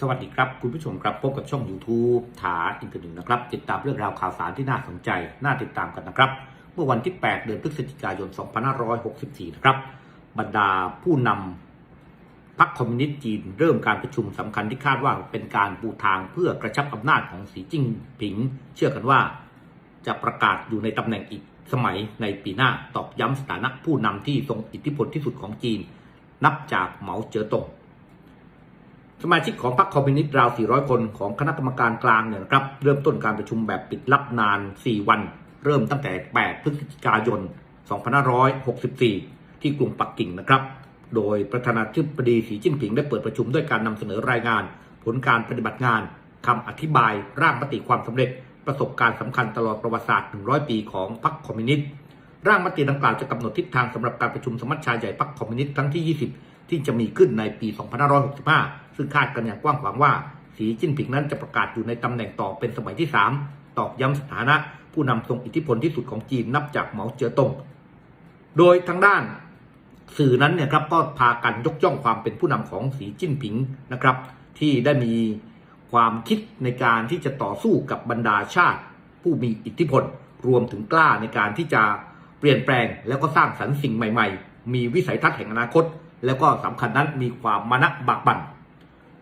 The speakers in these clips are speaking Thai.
สวัสดีครับ คุณผู้ชมครับพบกับช่อง YouTube ถาอินเทอร์เน็ตนะครับ ติดตามเรื่องราวข่าวสารที่น่าสนใจ น่าติดตามกันนะครับ เมื่อวันที่ 8 เดือนพฤศจิกายน 2564 นะครับ บรรดาผู้นำพรรคคอมมิวนิสต์จีน เริ่มการประชุมสำคัญที่คาดว่าเป็นการปูทางเพื่อกระชับอำนาจของสีจิ้งผิง เชื่อกันว่า จะประกาศอยู่ในตำแหน่งอีกสมัยในปีหน้าตอกย้ำสถานะผู้นำที่ทรงอิทธิพลที่สุดของจีน นับจากเหมาเจ๋อตง สมาชิกของพรรคคอมมิวนิสต์ราว 400 คนของคณะกรรมการกลางเนี่ยนะครับเริ่มต้นการประชุมแบบปิดลับนาน 4 วัน เริ่มตั้งแต่ 8 พฤศจิกายน 2564 ที่กรุงปักกิ่งนะครับ โดยประธานาธิบดีสีจิ้นผิงได้เปิดประชุมด้วยการนำเสนอรายงาน ผลการปฏิบัติงานคำอธิบายร่างมติความสำเร็จ ประสบการณ์สำคัญตลอดประวัติศาสตร์ 100 ปีของพรรคคอมมิวนิสต์ร่างมติดังกล่าวจะกำหนดทิศทางสำหรับการประชุมสมัชชาใหญ่พรรคคอมมิวนิสต์ครั้งที่ 20 ที่จะมีขึ้นในปี 2565 ซึ่งคาดกันอย่างกว้างขวางว่า สีจิ้นผิงนั้นจะประกาศอยู่ในตำแหน่งต่อเป็นสมัยที่ 3 ตอกย้ำสถานะ ผู้นำทรงอิทธิพลที่สุดของจีนนับจากเหมาเจ๋อตง โดยทางด้านสื่อนั้นเนี่ยครับก็พากันยกย่องความเป็นผู้นำของสีจิ้นผิงนะครับ ที่ได้มีความคิดในการที่จะต่อสู้กับบรรดาชาติ ผู้มีอิทธิพล รวมถึงกล้าในการที่จะเปลี่ยนแปลงแล้วก็สร้างสรรค์สิ่งใหม่ ๆ มีวิสัยทัศน์แห่งอนาคต แล้วก็สำคัญนั้นมีความมานะบากบั่น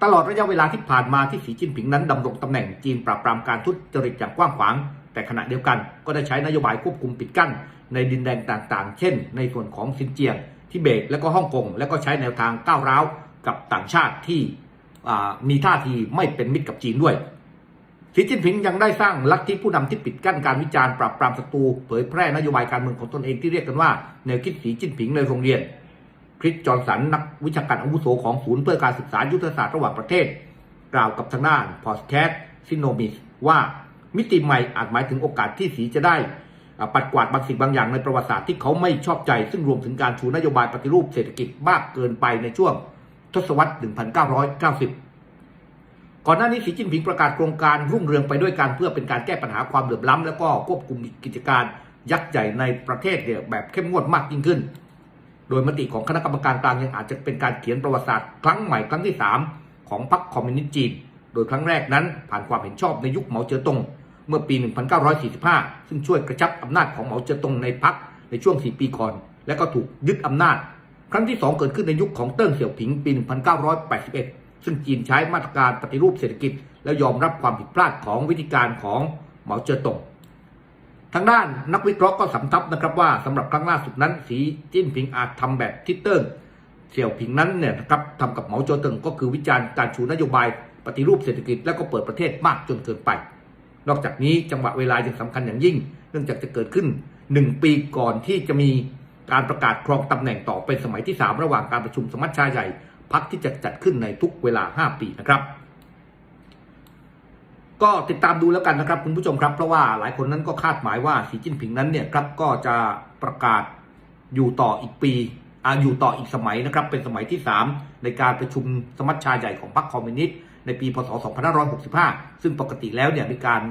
ตลอดระยะเวลาที่ผ่านมาที่สีจิ้นผิงนั้นดำรงตำแหน่งจีนปราบปรามการทุจริตอย่างกว้างขวาง แต่ขณะเดียวกันก็ได้ใช้นโยบายควบคุมปิดกั้น ในดินแดนต่างๆ เช่น ในส่วนของซินเจียงทิเบตและก็ฮ่องกงและก็ใช้แนวทางก้าวร้าวกับต่างชาติที่มีท่าทีไม่เป็นมิตรกับจีนด้วยสีจิ้นผิงยังได้สร้างลัทธิผู้นำที่ปิดกั้นการวิจารณ์ปราบปรามศัตรูเผยแพร่นโยบายการเมืองของตนเองที่เรียกกันว่าแนวคิดสีจิ้นผิงในโรงเรียน คริสจอห์นสันนักวิชาการอาวุโสของศูนย์เพื่อการศึกษายุทธศาสตร์ระหว่างประเทศ กล่าวกับทางด้านพอดแคสต์ซิโนมิสว่ามิติใหม่อาจหมายถึงโอกาสที่สีจะได้ ปัดกวาดบางสิ่งบางอย่างในประวัติศาสตร์ที่เขาไม่ชอบใจ ซึ่งรวมถึงการชูนโยบายปฏิรูปเศรษฐกิจมากเกินไปในช่วงทศวรรษ 1990 ก่อนหน้านี้สีจิ้นผิงประกาศโครงการรุ่งเรืองไปด้วยกันเพื่อเป็นการแก้ปัญหาความเหลื่อมล้ำ และก็ควบคุมกิจการยักษ์ใหญ่ในประเทศเแบบเข้มงวดมากยิ่งขึ้น โดยมติของคณะกรรมการกลางยังอาจจะเป็นการเขียนประวัติศาสตร์ครั้งใหม่ครั้งที่ 3 ของพรรคคอมมิวนิสต์จีน โดยครั้งแรกนั้นผ่านความเห็นชอบในยุคเหมาเจ๋อตงเมื่อปี 1945 ซึ่งช่วยกระชับอำนาจของเหมาเจ๋อตงในพรรคในช่วง 4 ปีก่อน และก็ถูกยึดอำนาจ ครั้งที่ 2 เกิดขึ้นในยุคของเติ้งเสี่ยวผิงปี 1981 ซึ่งจีนใช้มาตรการปฏิรูปเศรษฐกิจ และยอมรับความผิดพลาดของวิธีการของเหมาเจ๋อตง ทางด้านนักวิเคราะห์ก็สำทับนะครับว่าสำหรับครั้งล่าสุดนั้น สีจิ้นผิงอาจทำแบบที่เติ้งเสี่ยวผิงนั้นเนี่ยนะครับทำกับเหมาโจวเติงก็คือวิจารณ์การชูนโยบายปฏิรูปเศรษฐกิจและก็เปิดประเทศมากจนเกินไป นอกจากนี้จังหวะเวลายังสำคัญอย่างยิ่ง เนื่องจากจะเกิดขึ้น 1 ปีก่อนที่จะมีการประกาศครองตำแหน่งต่อเป็นสมัยที่ 3 ระหว่างการประชุมสมัชชาใหญ่พักที่จะจัดขึ้นในทุกเวลา 5 ปีนะครับ ก็ติดตามดูแล้วกันนะครับคุณผู้ชมครับ เพราะว่าหลายคนนั้นก็คาดหมายว่าสีจิ้นผิงนั้นเนี่ยครับก็จะประกาศอยู่ต่ออีกปีอาอยู่ต่ออีกสมัยนะครับเป็นสมัยที่ 3 ในการประชุมสมัชชาใหญ่ของพรรคคอมมิวนิสต์ในปีพศ 2565 ซึ่งปกติแล้วเนี่ยมีการ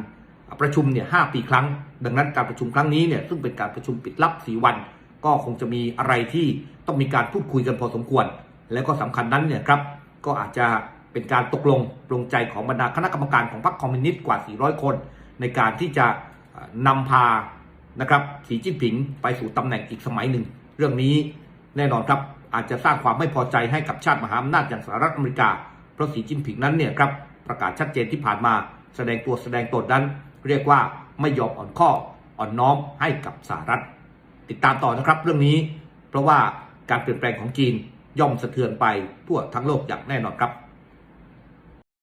ประชุมเนี่ย5ปีครั้ง ดังนั้นการประชุมครั้งนี้เนี่ยซึ่งเป็นการประชุมปิดลับ 4 วัน ก็คงจะมีอะไรที่ต้องมีการพูดคุยกันพอสมควร และก็สำคัญนั้นเนี่ยครับก็อาจจะ เป็นการตกลงปรงใจของบรรดาคณะกรรมการของพรรคคอมมิวนิสต์กว่า 400 คน ในการที่จะนำพานะครับสีจิ้นผิงไปสู่ตำแหน่งอีกสมัยหนึ่ง เรื่องนี้แน่นอนครับอาจจะสร้างความไม่พอใจให้กับชาติมหาอำนาจอย่างสหรัฐอเมริกา เพราะสีจิ้นผิงนั้นเนี่ยครับประกาศชัดเจนที่ผ่านมา แสดงตัวแสดงตนนั้น เรียกว่าไม่ยอมอ่อนข้ออ่อนน้อมให้กับสหรัฐ ติดตามต่อนะครับเรื่องนี้ เพราะว่าการเปลี่ยนแปลงของจีนย่อมสะเทือนไปทั่วทั้งโลกอย่างแน่นอนครับ